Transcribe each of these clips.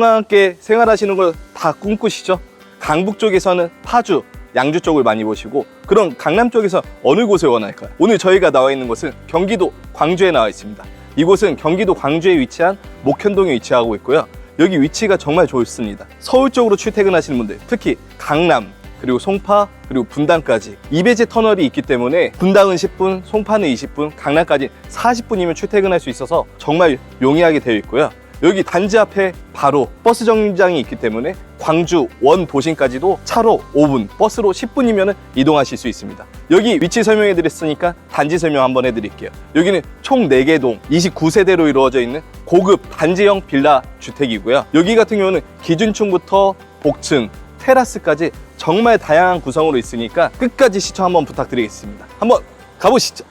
가정과 함께 생활하시는 걸 다 꿈꾸시죠? 강북 쪽에서는 파주, 양주 쪽을 많이 보시고 그럼 강남 쪽에서 어느 곳을 원할까요? 오늘 저희가 나와 있는 곳은 경기도 광주에 나와 있습니다. 이곳은 경기도 광주에 위치한 목현동에 위치하고 있고요. 여기 위치가 정말 좋습니다. 서울 쪽으로 출퇴근하시는 분들, 특히 강남, 그리고 송파, 그리고 분당까지 이배제 터널이 있기 때문에 분당은 10분, 송파는 20분, 강남까지 40분이면 출퇴근할 수 있어서 정말 용이하게 되어 있고요. 여기 단지 앞에 바로 버스 정류장이 있기 때문에 광주 원 도심까지도 차로 5분, 버스로 10분이면 이동하실 수 있습니다. 여기 위치 설명해 드렸으니까 단지 설명 한번 해 드릴게요. 여기는 총 4개 동 29세대로 이루어져 있는 고급 단지형 빌라 주택이고요. 여기 같은 경우는 기준층부터 복층, 테라스까지 정말 다양한 구성으로 있으니까 끝까지 시청 한번 부탁드리겠습니다. 한번 가보시죠.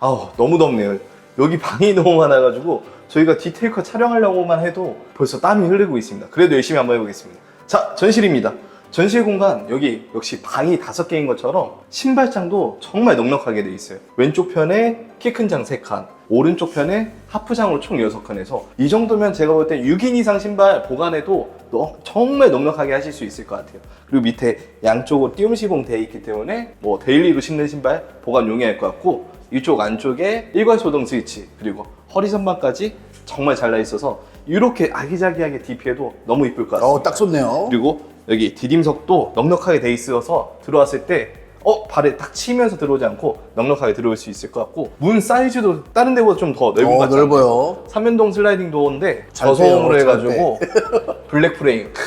아우 너무 덥네요. 여기 방이 너무 많아가지고 저희가 디테일 컷 촬영하려고만 해도 벌써 땀이 흐르고 있습니다. 그래도 열심히 한번 해보겠습니다. 자 전실입니다. 전실 공간 여기 역시 방이 다섯 개인 것처럼 신발장도 정말 넉넉하게 돼 있어요. 왼쪽 편에 키 큰 장 3칸, 오른쪽 편에 하프장으로 총 6칸에서 이 정도면 제가 볼 때 6인 이상 신발 보관해도 너- 정말 넉넉하게 하실 수 있을 것 같아요. 그리고 밑에 양쪽으로 띄움 시공 되어 있기 때문에 뭐 데일리로 신는 신발 보관 용이할 것 같고 이쪽 안쪽에 일괄 소동 스위치 그리고 허리 선반까지 정말 잘 나 있어서 이렇게 아기자기하게 DP해도 너무 이쁠 것 같습니다. 어, 딱 좋네요. 그리고 여기 디딤석도 넉넉하게 돼 있어서 들어왔을 때 어, 발에 딱 치면서 들어오지 않고 넉넉하게 들어올 수 있을 것 같고 문 사이즈도 다른 데보다 좀 더 넓은 것 어, 같지 않아요? 넓어요. 삼연동 슬라이딩 도어인데 잘 저소음으로 돼요, 잘 해가지고 블랙 프레임 크,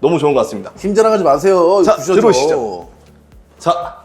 너무 좋은 것 같습니다. 힘 자랑하지 마세요. 자, 부셔져. 들어오시죠. 자,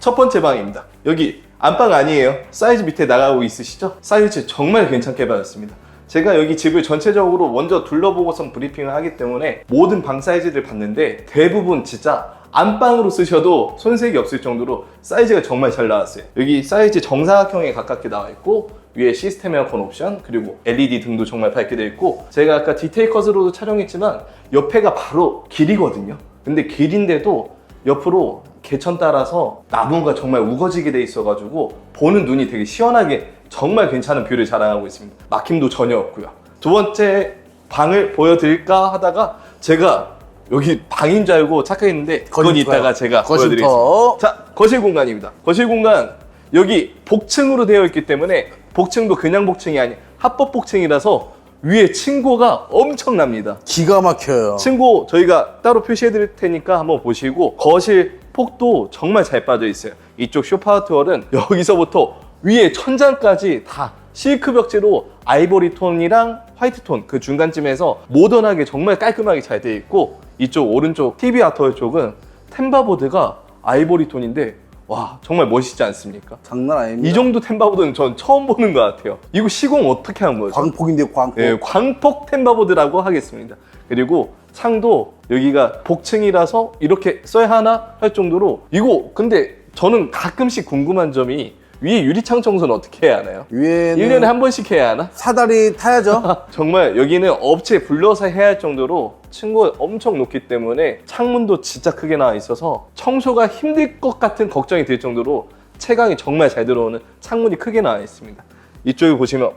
첫 번째 방입니다. 여기 안방 아니에요. 사이즈 밑에 나가고 있으시죠? 사이즈 정말 괜찮게 받았습니다. 제가 여기 집을 전체적으로 먼저 둘러보고선 브리핑을 하기 때문에 모든 방 사이즈를 봤는데 대부분 진짜 안방으로 쓰셔도 손색이 없을 정도로 사이즈가 정말 잘 나왔어요. 여기 사이즈 정사각형에 가깝게 나와 있고 위에 시스템 에어컨 옵션 그리고 LED 등도 정말 밝게 되어 있고 제가 아까 디테일 컷으로도 촬영했지만 옆에가 바로 길이거든요. 근데 길인데도 옆으로 개천 따라서 나무가 정말 우거지게 돼 있어가지고 보는 눈이 되게 시원하게 정말 괜찮은 뷰를 자랑하고 있습니다. 막힘도 전혀 없고요. 두 번째 방을 보여드릴까 하다가 제가 여기 방인 줄 알고 착각했는데 그건. 이따가 제가 거실터. 보여드리겠습니다. 자, 거실 공간입니다. 거실 공간 여기 복층으로 되어 있기 때문에 복층도 그냥 복층이 아닌 합법 복층이라서 위에 층고가 엄청납니다. 기가 막혀요. 층고 저희가 따로 표시해 드릴 테니까 한번 보시고 거실 폭도 정말 잘 빠져 있어요. 이쪽 쇼파 투어는 여기서부터 위에 천장까지 다 실크 벽지로 아이보리 톤이랑 화이트 톤 그 중간쯤에서 모던하게 정말 깔끔하게 잘 되어 있고 이쪽 오른쪽 TV 아트월 쪽은 템바보드가 아이보리 톤인데 와 정말 멋있지 않습니까? 장난 아닙니다. 이 정도 템바보드는 전 처음 보는 것 같아요. 이거 시공 어떻게 한 거죠? 광폭인데요, 광폭. 예, 광폭 템바보드라고 하겠습니다. 그리고 창도 여기가 복층이라서 이렇게 써야 하나 할 정도로 이거 근데 저는 가끔씩 궁금한 점이 위에 유리창 청소는 어떻게 해야 하나요? 위에는 1년에 한 번씩 해야 하나? 사다리 타야죠. 정말 여기는 업체 불러서 해야 할 정도로 층고 엄청 높기 때문에 창문도 진짜 크게 나와 있어서 청소가 힘들 것 같은 걱정이 들 정도로 채광이 정말 잘 들어오는 창문이 크게 나와 있습니다. 이쪽에 보시면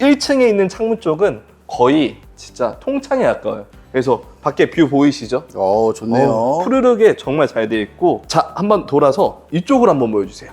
1층에 있는 창문 쪽은 거의 진짜 통창에 가까워요. 그래서 밖에 뷰 보이시죠? 어, 좋네요. 어, 푸르르게 정말 잘 돼 있고 자 한번 돌아서 이쪽으로 한번 보여주세요.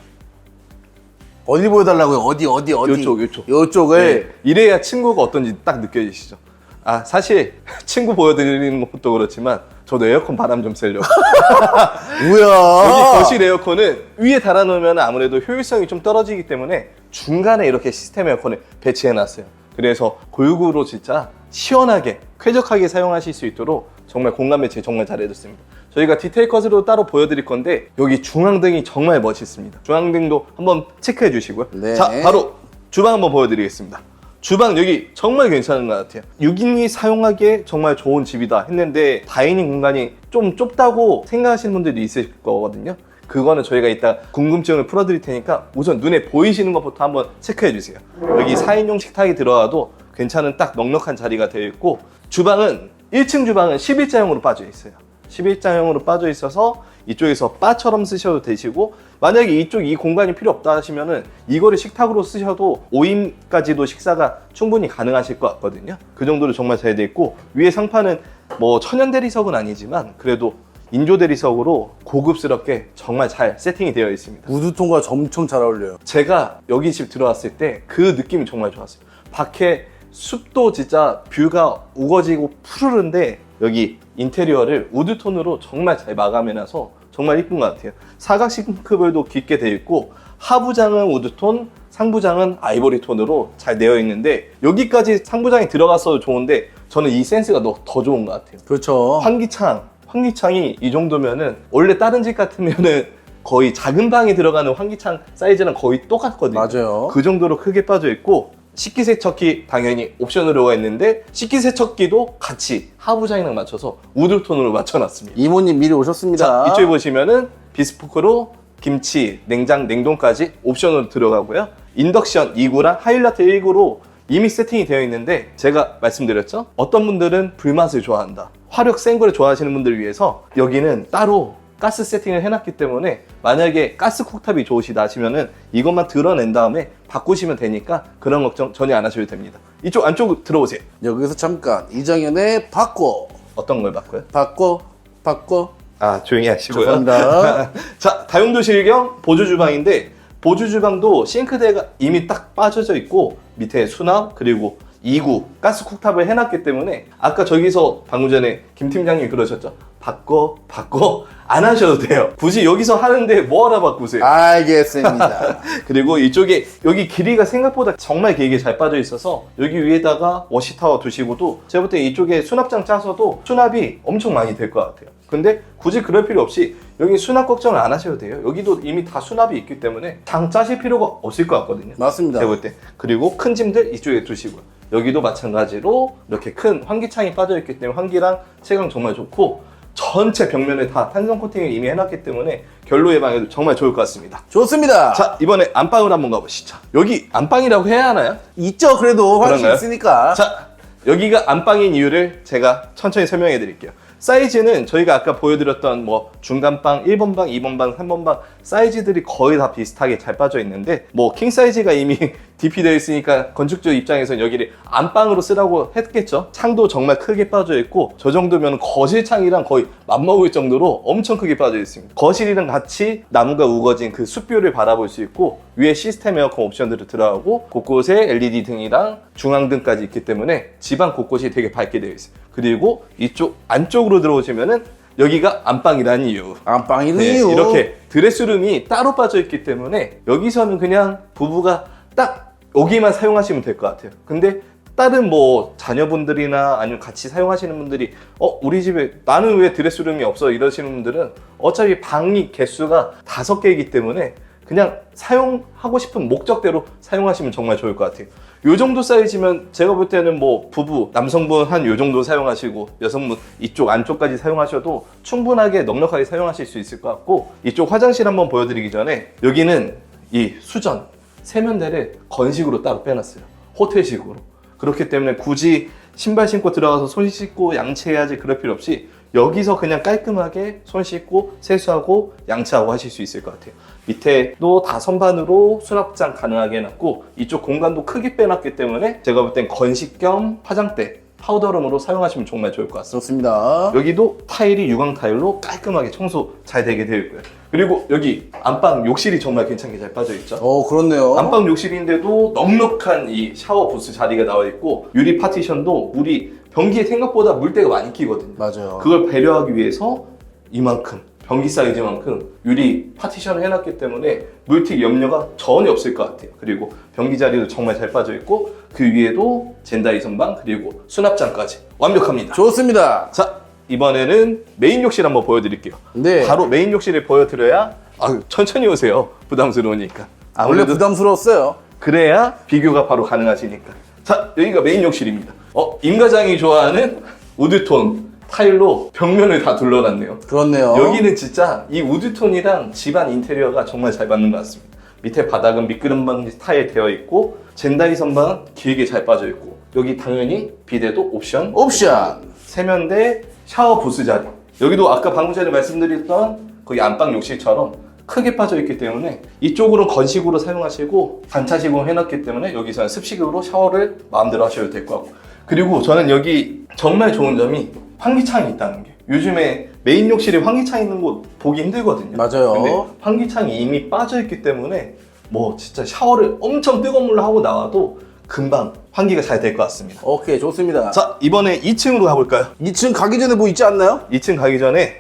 어디 보여달라고요? 어디, 어디, 어디? 요쪽, 요쪽. 요쪽을. 네, 이래야 친구가 어떤지 딱 느껴지시죠. 아 사실 친구 보여드리는 것도 그렇지만 저도 에어컨 바람 좀 쐬려고 우야. 여기 거실 에어컨은 위에 달아놓으면 아무래도 효율성이 좀 떨어지기 때문에 중간에 이렇게 시스템 에어컨을 배치해놨어요. 그래서 골고루 진짜 시원하게 쾌적하게 사용하실 수 있도록 정말 공간 배치 정말 잘해줬습니다. 저희가 디테일 컷으로 따로 보여드릴 건데 여기 중앙등이 정말 멋있습니다. 중앙등도 한번 체크해 주시고요. 네. 자 바로 주방 한번 보여드리겠습니다. 주방 여기 정말 괜찮은 것 같아요. 6인이 사용하기에 정말 좋은 집이다 했는데 다이닝 공간이 좀 좁다고 생각하시는 분들도 있을 거거든요. 그거는 저희가 이따 궁금증을 풀어드릴 테니까 우선 눈에 보이시는 것부터 한번 체크해 주세요. 여기 4인용 식탁이 들어가도 괜찮은 딱 넉넉한 자리가 되어 있고 주방은 1층 주방은 11자형으로 빠져 있어요. 11자형으로 빠져 있어서 이쪽에서 바처럼 쓰셔도 되시고 만약에 이쪽 이 공간이 필요 없다 하시면은 이거를 식탁으로 쓰셔도 5인까지도 식사가 충분히 가능하실 것 같거든요. 그 정도로 정말 잘 돼 있고 위에 상판은 뭐 천연 대리석은 아니지만 그래도 인조 대리석으로 고급스럽게 정말 잘 세팅이 되어 있습니다. 우두통과 엄청 잘 어울려요. 제가 여기 집 들어왔을 때 그 느낌이 정말 좋았어요. 밖에 숲도 진짜 뷰가 우거지고 푸르른데 여기 인테리어를 우드톤으로 정말 잘 마감해놔서 정말 이쁜 것 같아요. 사각 싱크볼도 깊게 되어 있고 하부장은 우드톤, 상부장은 아이보리 톤으로 잘 되어 있는데 여기까지 상부장이 들어갔어도 좋은데 저는 이 센스가 더, 더 좋은 것 같아요. 그렇죠. 환기창, 환기창이 이 정도면은 원래 다른 집 같으면은 거의 작은 방에 들어가는 환기창 사이즈랑 거의 똑같거든요. 맞아요. 그 정도로 크게 빠져 있고 식기세척기 당연히 옵션으로가 있는데 식기세척기도 같이 하부장이랑 맞춰서 우드톤으로 맞춰놨습니다. 이모님 미리 오셨습니다. 자, 이쪽에 보시면은 비스포크로 김치, 냉장, 냉동까지 옵션으로 들어가고요. 인덕션 2구랑 하이라트 1구로 이미 세팅이 되어 있는데 제가 말씀드렸죠? 어떤 분들은 불맛을 좋아한다. 화력 센 거를 좋아하시는 분들을 위해서 여기는 따로 가스 세팅을 해놨기 때문에 만약에 가스 쿡탑이 좋으시다 하시면은 이것만 드러낸 다음에 바꾸시면 되니까 그런 걱정 전혀 안 하셔도 됩니다. 이쪽 안쪽 들어오세요. 여기서 잠깐 이정현의 바꿔 어떤 걸 바꿔요? 바꿔 바꿔 아 조용히 하시고요. 죄송합니다. 자 다용도실 겸 보조 주방인데 보조 주방도 싱크대가 이미 딱 빠져져 있고 밑에 수납 그리고 2구 가스 쿡탑을 해놨기 때문에 아까 저기서 방금 전에 김 팀장님이 그러셨죠 바꿔 바꿔 안 하셔도 돼요 굳이 여기서 하는데 뭐하러 바꾸세요 알겠습니다. 그리고 이쪽에 여기 길이가 생각보다 정말 길게 잘 빠져 있어서 여기 위에다가 워시타워 두시고도 제가 볼 때 이쪽에 수납장 짜서도 수납이 엄청 많이 될 것 같아요. 근데 굳이 그럴 필요 없이 여기 수납 걱정을 안 하셔도 돼요. 여기도 이미 다 수납이 있기 때문에 장 짜실 필요가 없을 것 같거든요. 맞습니다. 제가 볼 때. 그리고 큰 짐들 이쪽에 두시고요. 여기도 마찬가지로 이렇게 큰 환기창이 빠져 있기 때문에 환기랑 채광 정말 좋고 전체 벽면에 다 탄성 코팅을 이미 해놨기 때문에 결로 예방에도 정말 좋을 것 같습니다. 좋습니다. 자 이번에 안방으로 한번 가보시죠 여기 안방이라고 해야 하나요? 있죠 그래도 화장실 그런가요? 있으니까. 자 여기가 안방인 이유를 제가 천천히 설명해 드릴게요 사이즈는 저희가 아까 보여드렸던 뭐 중간방, 1번 방, 2번 방, 3번 방 사이즈들이 거의 다 비슷하게 잘 빠져 있는데 뭐 킹 사이즈가 이미 DP 되어 있으니까 건축주 입장에서는 여기를 안방으로 쓰라고 했겠죠? 창도 정말 크게 빠져 있고 저 정도면 거실 창이랑 거의 맞먹을 정도로 엄청 크게 빠져 있습니다. 거실이랑 같이 나무가 우거진 그 숲뷰를 바라볼 수 있고 위에 시스템 에어컨 옵션들이 들어가고 곳곳에 LED 등이랑 중앙등까지 있기 때문에 집안 곳곳이 되게 밝게 되어 있어요. 그리고 이쪽 안쪽으로 들어오시면은 여기가 안방이라는 이유. 안방이네요. 네, 이렇게 드레스룸이 따로 빠져 있기 때문에 여기서는 그냥 부부가 딱 여기만 사용하시면 될 것 같아요. 근데 다른 뭐 자녀분들이나 아니면 같이 사용하시는 분들이 어 우리 집에 나는 왜 드레스룸이 없어 이러시는 분들은 어차피 방이 개수가 다섯 개이기 때문에 그냥 사용하고 싶은 목적대로 사용하시면 정말 좋을 것 같아요. 요 정도 사이즈면 제가 볼 때는 뭐 부부 남성분 한 요 정도 사용하시고 여성분 이쪽 안쪽까지 사용하셔도 충분하게 넉넉하게 사용하실 수 있을 것 같고 이쪽 화장실 한번 보여드리기 전에 여기는 이 수전 세면대를 건식으로 따로 빼놨어요 호텔식으로 그렇기 때문에 굳이 신발 신고 들어가서 손 씻고 양치해야지 그럴 필요 없이 여기서 그냥 깔끔하게 손 씻고 세수하고 양치하고 하실 수 있을 것 같아요. 밑에도 다 선반으로 수납장 가능하게 해놨고 이쪽 공간도 크게 빼놨기 때문에 제가 볼 땐 건식 겸 화장대 파우더룸으로 사용하시면 정말 좋을 것 같습니다. 좋습니다. 여기도 타일이 유광 타일로 깔끔하게 청소 잘 되게 되어 있고요. 그리고 여기 안방 욕실이 정말 괜찮게 잘 빠져 있죠. 어 그렇네요. 안방 욕실인데도 넉넉한 이 샤워 부스 자리가 나와 있고 유리 파티션도 물이 변기에 생각보다 물때가 많이 끼거든요. 맞아요. 그걸 배려하기 위해서 이만큼 변기 사이즈만큼 유리 파티션을 해놨기 때문에 물튀 염려가 전혀 없을 것 같아요. 그리고 변기 자리도 정말 잘 빠져 있고 그 위에도 젠다 이 선방 그리고 수납장까지 완벽합니다. 좋습니다. 자 이번에는 메인 욕실 한번 보여드릴게요. 네. 바로 메인 욕실을 보여드려야 아, 천천히 오세요. 부담스러우니까. 아, 원래 아무래도 부담스러웠어요. 그래야 비교가 바로 가능하시니까. 자, 여기가 메인 욕실입니다. 어, 임과장이 좋아하는 우드톤 타일로 벽면을 다 둘러놨네요. 그렇네요. 여기는 진짜 이 우드톤이랑 집안 인테리어가 정말 잘 맞는 것 같습니다. 밑에 바닥은 미끄럼방 타일 되어 있고 젠다이 선반은 길게 잘 빠져 있고 여기 당연히 비데도 옵션 옵션. 세면대 샤워 부스 자리 여기도 아까 방금 전에 말씀드렸던 거기 안방 욕실처럼 크게 빠져 있기 때문에 이쪽으로 건식으로 사용하시고 단차식으로 해놨기 때문에 여기서는 습식으로 샤워를 마음대로 하셔도 될 것 같고 그리고 저는 여기 정말 좋은 점이 환기창이 있다는 게 요즘에 메인 욕실에 환기창 있는 곳 보기 힘들거든요. 맞아요. 근데 환기창이 이미 빠져 있기 때문에 뭐 진짜 샤워를 엄청 뜨거운 물로 하고 나와도 금방 환기가 잘 될 것 같습니다. 오케이, 좋습니다. 자 이번에 2층으로 가볼까요? 2층 가기 전에 뭐 있지 않나요? 2층 가기 전에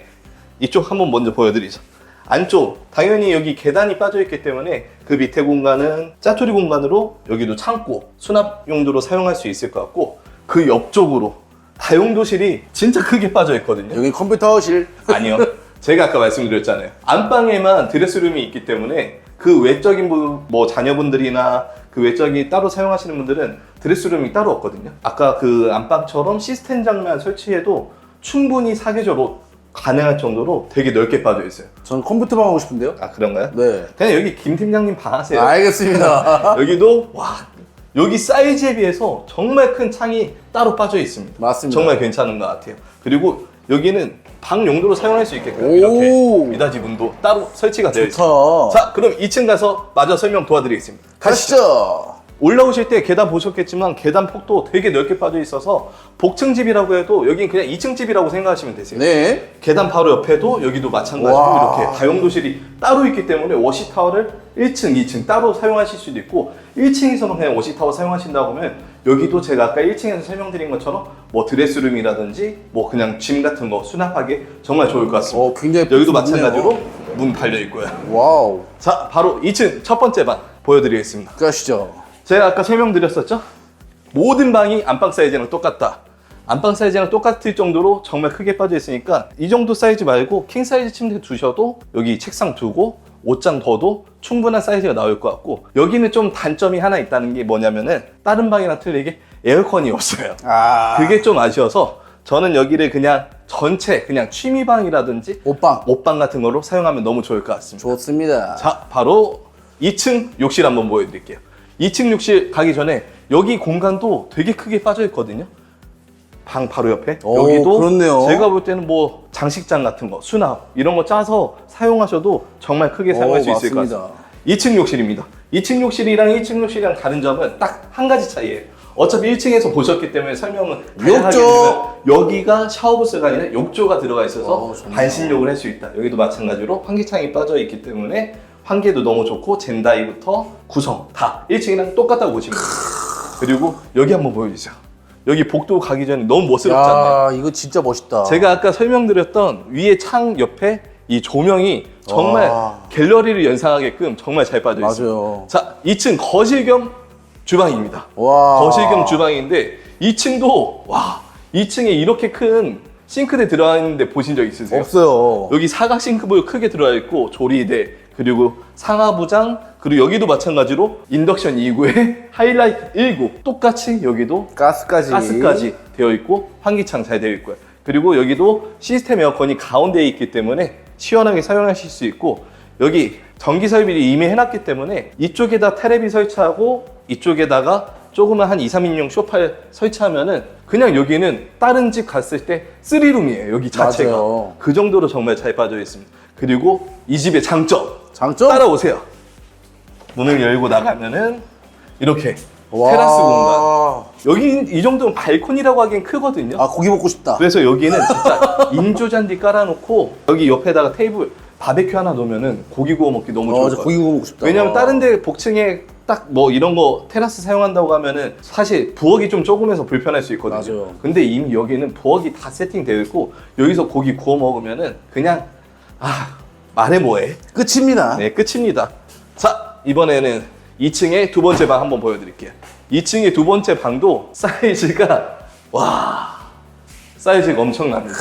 이쪽 한번 먼저 보여드리죠. 안쪽 당연히 여기 계단이 빠져 있기 때문에 그 밑에 공간은 짜투리 공간으로 여기도 창고 수납 용도로 사용할 수 있을 것 같고 그 옆쪽으로 다용도실이 진짜 크게 빠져 있거든요. 여기 컴퓨터실. 아니요. 제가 아까 말씀드렸잖아요. 안방에만 드레스룸이 있기 때문에 그 외적인 부- 뭐 자녀분들이나 그 외적이 따로 사용하시는 분들은 드레스룸이 따로 없거든요. 아까 그 안방처럼 시스템 장만 설치해도 충분히 사계절로 가능할 정도로 되게 넓게 빠져 있어요. 전 컴퓨터방 하고 싶은데요? 아 그런가요? 네. 그냥 여기 김 팀장님 방 하세요. 알겠습니다. 여기도 와 여기 사이즈에 비해서 정말 큰 창이 따로 빠져 있습니다. 맞습니다. 정말 괜찮은 것 같아요. 그리고 여기는 방 용도로 사용할 수 있게끔 오. 이렇게 미닫이 문도 따로 설치가 되어 있습니다. 자, 그럼 2층 가서 마저 설명 도와드리겠습니다. 가시죠. 올라오실 때 계단 보셨겠지만 계단 폭도 되게 넓게 빠져 있어서 복층 집이라고 해도 여긴 그냥 2층 집이라고 생각하시면 되세요. 네. 계단 바로 옆에도 여기도 마찬가지로 와. 이렇게 다용도실이 따로 있기 때문에 워시타워를 1층, 2층 따로 사용하실 수도 있고 1층에서만 그냥 워시타워 사용하신다고 하면 여기도 제가 아까 1층에서 설명드린 것처럼 뭐 드레스룸이라든지 뭐 그냥 짐 같은 거 수납하기 정말 좋을 것 같습니다. 어, 굉장히 여기도 좋네요. 마찬가지로 문 달려 있고요. 와우. 자, 바로 2층 첫 번째 방 보여드리겠습니다. 가시죠. 제가 아까 설명드렸었죠? 모든 방이 안방 사이즈랑 똑같다. 안방 사이즈랑 똑같을 정도로 정말 크게 빠져 있으니까 이 정도 사이즈 말고 킹 사이즈 침대 두셔도 여기 책상 두고 옷장 둬도 충분한 사이즈가 나올 것 같고 여기는 좀 단점이 하나 있다는 게 뭐냐면은 다른 방이랑 틀리게 에어컨이 없어요. 아. 그게 좀 아쉬워서 저는 여기를 그냥 전체 그냥 취미방이라든지 옷방. 옷방 같은 거로 사용하면 너무 좋을 것 같습니다. 좋습니다. 자, 바로 2층 욕실 한번 보여드릴게요. 2층 욕실 가기 전에 여기 공간도 되게 크게 빠져 있거든요. 방 바로 옆에 오, 여기도 그렇네요. 제가 볼 때는 뭐 장식장 같은 거 수납 이런 거 짜서 사용하셔도 정말 크게 사용할 오, 수 있을 것 맞습니다. 같습니다. 2층 욕실입니다. 2층 욕실이랑 1층 욕실이랑 다른 점은 딱 한 가지 차이예요. 어차피 1층에서 보셨기 때문에 설명은 욕조! 여기가 샤워부스가 아니라 욕조가 들어가 있어서 어, 좋네요. 반신욕을 할 수 있다. 여기도 마찬가지로 환기창이 빠져 있기 때문에 환기도 너무 좋고 젠다이부터 구성 다 1층이랑 똑같다고 보시면 돼요. 그리고 여기 한번 보여주세요. 여기 복도 가기 전에 너무 멋스럽지 않나요? 야, 이거 진짜 멋있다. 제가 아까 설명드렸던 위에 창 옆에 이 조명이 정말 와. 갤러리를 연상하게끔 정말 잘 빠져 있습니다. 맞아요. 자, 2층 거실 겸 주방입니다. 와. 거실 겸 주방인데 2층도 와 2층에 이렇게 큰 싱크대 들어가 있는데 보신 적 있으세요? 없어요. 여기 사각 싱크볼 크게 들어가 있고 조리대 그리고 상하부장 그리고 여기도 마찬가지로 인덕션 2구에 하이라이트 1구 똑같이 여기도 가스까지. 가스까지 되어 있고 환기창 잘 되어 있고요. 그리고 여기도 시스템 에어컨이 가운데에 있기 때문에 시원하게 사용하실 수 있고 여기 전기 설비를 이미 해놨기 때문에 이쪽에다 테레비 설치하고 이쪽에다가 조그만 한 2, 3인용 쇼파를 설치하면은 그냥 여기는 다른 집 갔을 때 3룸이에요. 여기 자체가. 맞아요. 그 정도로 정말 잘 빠져 있습니다. 그리고 이 집의 장점. 장점? 따라오세요. 문을 열고 나가면은 이렇게 와. 테라스 공간. 여기 이 정도면 발코니라고 하기엔 크거든요. 아, 고기 먹고 싶다. 그래서 여기는 진짜 인조잔디 깔아놓고 여기 옆에다가 테이블 바베큐 하나 놓으면은 고기 구워 먹기 너무 어, 좋을 저것 고기 같아요. 구워 먹고 싶다. 왜냐면 다른 데 복층에 딱 뭐 이런 거 테라스 사용한다고 하면은 사실 부엌이 좀 조금해서 불편할 수 있거든요. 맞아요. 근데 이미 여기는 부엌이 다 세팅되어 있고 여기서 고기 구워 먹으면은 그냥 아 말해 뭐해. 끝입니다. 네, 끝입니다. 자, 이번에는 2층의 두 번째 방 한번 보여드릴게요. 2층의 두 번째 방도 사이즈가, 와, 사이즈가 엄청납니다.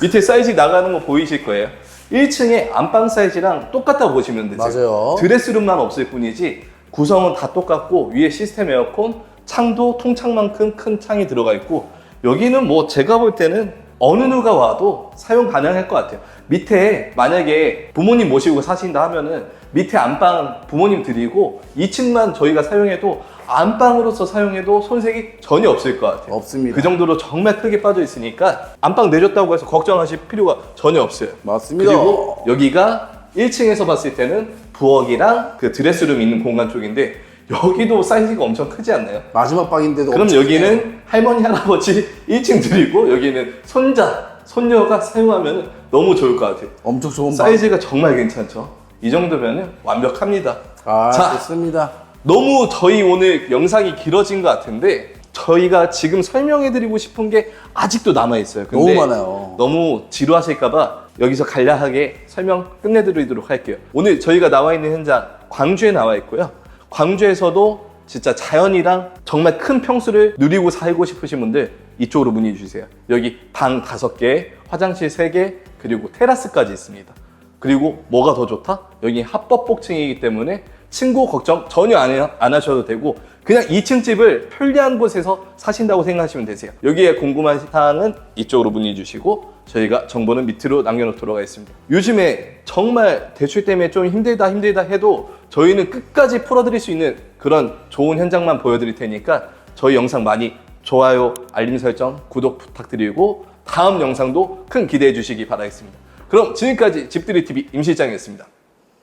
밑에 사이즈 나가는 거 보이실 거예요. 1층의 안방 사이즈랑 똑같다고 보시면 되죠. 맞아요. 드레스룸만 없을 뿐이지 구성은 다 똑같고 위에 시스템 에어컨, 창도 통창만큼 큰 창이 들어가 있고 여기는 뭐 제가 볼 때는 어느 누가 와도 사용 가능할 것 같아요. 밑에 만약에 부모님 모시고 사신다 하면은 밑에 안방 부모님 드리고 2층만 저희가 사용해도 안방으로서 사용해도 손색이 전혀 없을 것 같아요. 없습니다. 그 정도로 정말 크게 빠져 있으니까 안방 내줬다고 해서 걱정하실 필요가 전혀 없어요. 맞습니다. 그리고 여기가 1층에서 봤을 때는 부엌이랑 그 드레스룸 있는 공간 쪽인데 여기도 사이즈가 엄청 크지 않나요? 마지막 방인데도 그럼 엄청 여기는 할머니 할아버지 1층 드리고 여기는 손자 손녀가 사용하면 너무 좋을 것 같아요. 엄청 좋은 방. 사이즈가 정말 괜찮죠. 이 정도면 완벽합니다. 아, 자. 좋습니다. 너무 저희 오늘 영상이 길어진 것 같은데 저희가 지금 설명해드리고 싶은 게 아직도 남아 있어요. 근데 너무 많아요. 너무 지루하실까봐 여기서 간략하게 설명 끝내드리도록 할게요. 오늘 저희가 나와 있는 현장 광주에 나와 있고요. 광주에서도 진짜 자연이랑 정말 큰 평수를 누리고 살고 싶으신 분들 이쪽으로 문의 주세요. 여기 방 다섯 개, 화장실 세 개, 그리고 테라스까지 있습니다. 그리고 뭐가 더 좋다? 여기 합법복층이기 때문에 층고 걱정 전혀 안 하셔도 되고 그냥 2층 집을 편리한 곳에서 사신다고 생각하시면 되세요. 여기에 궁금한 사항은 이쪽으로 문의 주시고 저희가 정보는 밑으로 남겨놓도록 하겠습니다. 요즘에 정말 대출 때문에 좀 힘들다 힘들다 해도 저희는 끝까지 풀어드릴 수 있는 그런 좋은 현장만 보여드릴 테니까 저희 영상 많이 좋아요, 알림 설정, 구독 부탁드리고 다음 영상도 큰 기대해 주시기 바라겠습니다. 그럼 지금까지 집들이 TV 임 실장이었습니다.